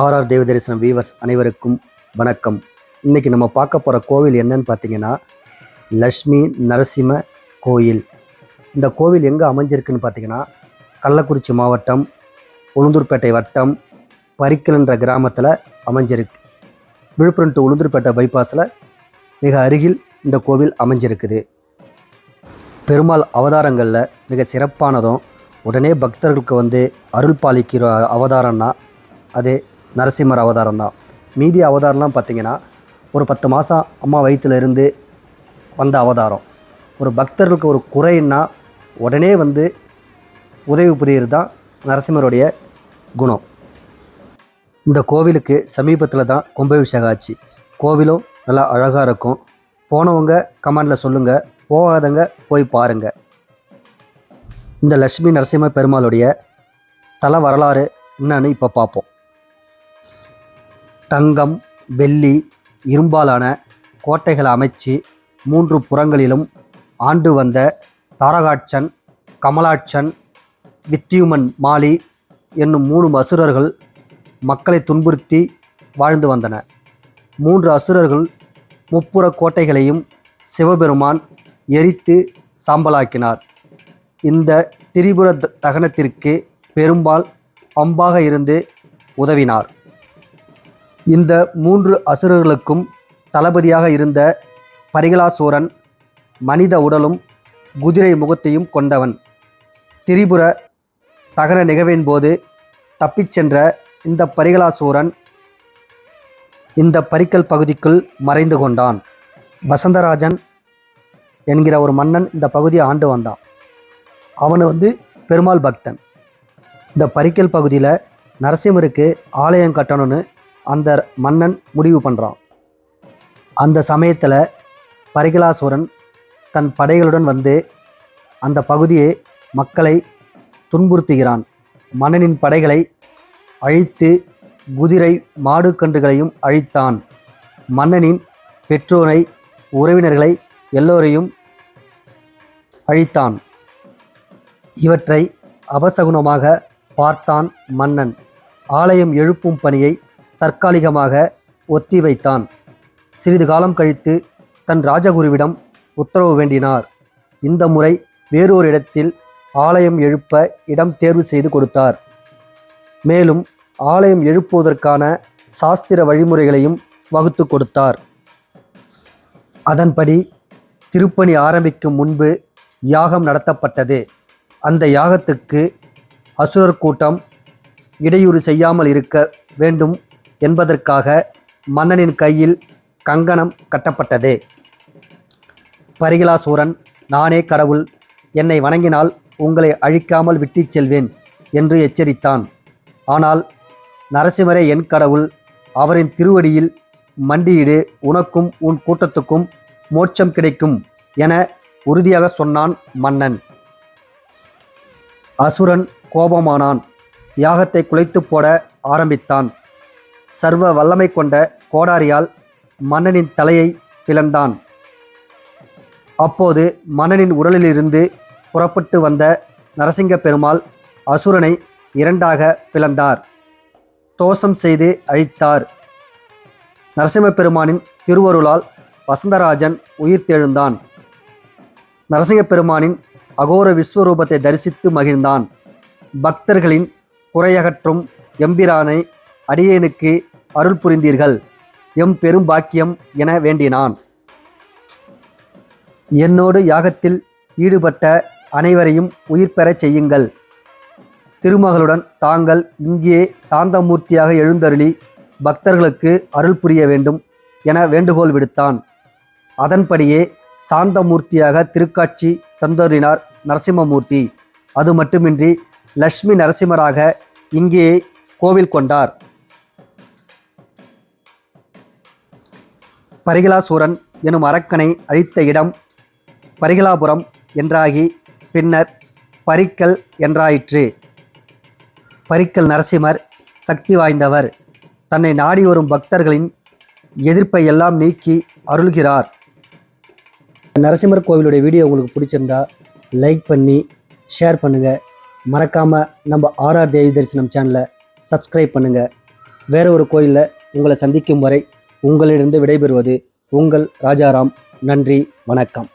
RR தேவதரிசனம் viewers அனைவருக்கும் வணக்கம். இன்னைக்கு நம்ம பார்க்க போகிற கோவில் என்னன்னு பார்த்தீங்கன்னா லக்ஷ்மி நரசிம்ம கோயில். இந்த கோவில் எங்கே அமைஞ்சிருக்குன்னு பார்த்தீங்கன்னா கள்ளக்குறிச்சி மாவட்டம் உளுந்தூர்பேட்டை வட்டம் பரிக்கல்ன்ற கிராமத்தில் அமைஞ்சிருக்கு. விழுப்புரம் டு உளுந்தூர்பேட்டை பைபாஸில் மிக அருகில் இந்த கோவில் அமைஞ்சிருக்குது. பெருமாள் அவதாரங்களில் மிக சிறப்பானதும் உடனே பக்தர்களுக்கு வந்து அருள் பாலிக்கிற அவதாரம்னா அது நரசிம்மர் அவதாரம் தான். மீதி அவதாரம்லாம் பார்த்தீங்கன்னா ஒரு பத்து மாதம் அம்மா வயித்துல இருந்து வந்த அவதாரம். ஒரு பக்தர்களுக்கு ஒரு குறைன்னா உடனே வந்து உதவி புரியுறது தான் நரசிம்மருடைய குணம். இந்த கோவிலுக்கு சமீபத்தில் தான் கும்பாபிஷேகம் ஆச்சு. கோவிலும் நல்லா அழகாக இருக்கும். போனவங்க கமெண்டில் சொல்லுங்கள் போகாதவங்க போய் பாருங்கள் இந்த லட்சுமி நரசிம்ம பெருமாளுடைய தல வரலாறு என்னன்னு இப்போ பார்ப்போம். தங்கம் வெள்ளி இரும்பாலான கோட்டைகளை அமைச்சு மூன்று புறங்களிலும் ஆண்டு வந்த தாரகாட்சன் கமலாட்சன் வித்தியுமன் மாலி என்னும் மூணு அசுரர்கள் மக்களை துன்புறுத்தி வாழ்ந்து வந்தன. மூன்று அசுரர்கள் முப்புற கோட்டைகளையும் சிவபெருமான் எரித்து சாம்பலாக்கினார். இந்த திரிபுர தகனத்திற்கு பெரும்பால் அம்பாக இருந்து உதவினார். இந்த மூன்று அசுரர்களுக்கும் தளபதியாக இருந்த பரிகலாசூரன் மனித உடலும் குதிரை முகத்தையும் கொண்டவன். திரிபுர தகர நிகழ்வின் போது தப்பிச் சென்ற இந்த பரிகலாசூரன் இந்த பரிக்கல் பகுதிக்குள் மறைந்து கொண்டான். வசந்தராஜன் என்கிற ஒரு மன்னன் இந்த பகுதியை ஆண்டு வந்தான். அவன் வந்து பெருமாள் பக்தன். இந்த பரிக்கல் பகுதியில் நரசிம்மருக்கு ஆலயம் கட்டணும்னு அந்த மன்னன் முடிவு பண்ணுறான் அந்த சமயத்தில் பரிகலாசுரன் தன் படைகளுடன் வந்து அந்த பகுதியை மக்களை துன்புறுத்துகிறான். மன்னனின் படைகளை அழித்து குதிரை மாடு கன்றுகளையும் அழித்தான். மன்னனின் பெற்றோரை உறவினர்களை எல்லோரையும் அழித்தான். இவற்றை அபசகுணமாக பார்த்தான் மன்னன். ஆலயம் எழுப்பும் பணியை தற்காலிகமாக ஒத்திவைத்தான் சிறிது காலம் கழித்து தன் ராஜகுருவிடம் உத்தரவு வேண்டினார். இந்த முறை வேறொரு இடத்தில் ஆலயம் எழுப்ப இடம் தேர்வு செய்து கொடுத்தார். மேலும் ஆலயம் எழுப்புவதற்கான சாஸ்திர வழிமுறைகளையும் வகுத்து கொடுத்தார். அதன்படி திருப்பணி ஆரம்பிக்கும் முன்பு யாகம் நடத்தப்பட்டது. அந்த யாகத்துக்கு அசுரர் கூட்டம் இடையூறு செய்யாமல் இருக்க வேண்டும் என்பதற்காக மன்னனின் கையில் கங்கணம் கட்டப்பட்டது. பரிகிலாசூரன் நானே கடவுள் என்னை வணங்கினால் உங்களை அழிக்காமல் விட்டுச் செல்வேன் என்று எச்சரித்தான். ஆனால் நரசிம்மரே என் கடவுள் அவரின் திருவடியில் மண்டியிடு உனக்கும் உன் கூட்டத்துக்கும் மோட்சம் கிடைக்கும் என உறுதியாக சொன்னான் மன்னன். அசுரன் கோபமானான். யாகத்தை குலைத்து போட ஆரம்பித்தான். சர்வ வல்லமை கொண்ட கோடாரியால் மன்னனின் தலையை பிளந்தான். அப்போது மன்னனின் உடலிலிருந்து புறப்பட்டு வந்த நரசிங்க பெருமாள் அசுரனை இரண்டாக பிளந்தார். தோஷம் செய்து அழித்தார். நரசிம்ம பெருமானின் திருவருளால் வசந்தராஜன் உயிர்த்தெழுந்தான் நரசிங்க பெருமானின் அகோர விஸ்வரூபத்தை தரிசித்து மகிழ்ந்தான். பக்தர்களின் குறையகற்றும் எம்பிரானை அடியேனுக்கு அருள் புரிந்தீர்கள். எம் பெரும் பாக்கியம் என வேண்டினான். என்னோடு யாகத்தில் ஈடுபட்ட அனைவரையும் உயிர் பெறச் செய்யுங்கள். திருமகளுடன் தாங்கள் இங்கே சாந்தமூர்த்தியாக எழுந்தருளி பக்தர்களுக்கு அருள் புரிய வேண்டும் என வேண்டுகோள் விடுத்தான். அதன்படியே சாந்தமூர்த்தியாக திருக்காட்சி தந்தருளினார் நரசிம்மமூர்த்தி. அது மட்டுமின்றி லட்சுமி நரசிம்மராக இங்கே கோவில் கொண்டார். பரிகலாசூரன் எனும் அரக்கனை அழித்த இடம் பரிகலாபுரம் என்றாகி பின்னர் பரிக்கல் என்றாயிற்று. பரிக்கல் நரசிம்மர் சக்தி வாய்ந்தவர். தன்னை நாடி வரும் பக்தர்களின் எதிர்ப்பை எல்லாம் நீக்கி அருள்கிறார். நரசிம்மர் கோவிலுடைய வீடியோ உங்களுக்கு பிடிச்சிருந்தா லைக் பண்ணி ஷேர் பண்ணுங்கள் மறக்காமல் நம்ம ஆர்ஆர் தேவி தரிசனம் சேனலை சப்ஸ்கிரைப் பண்ணுங்கள் வேறு ஒரு கோயிலில் உங்களை சந்திக்கும் வரை உங்களிடம் விடைபெறுவது உங்கள் ராஜாராம். நன்றி வணக்கம்.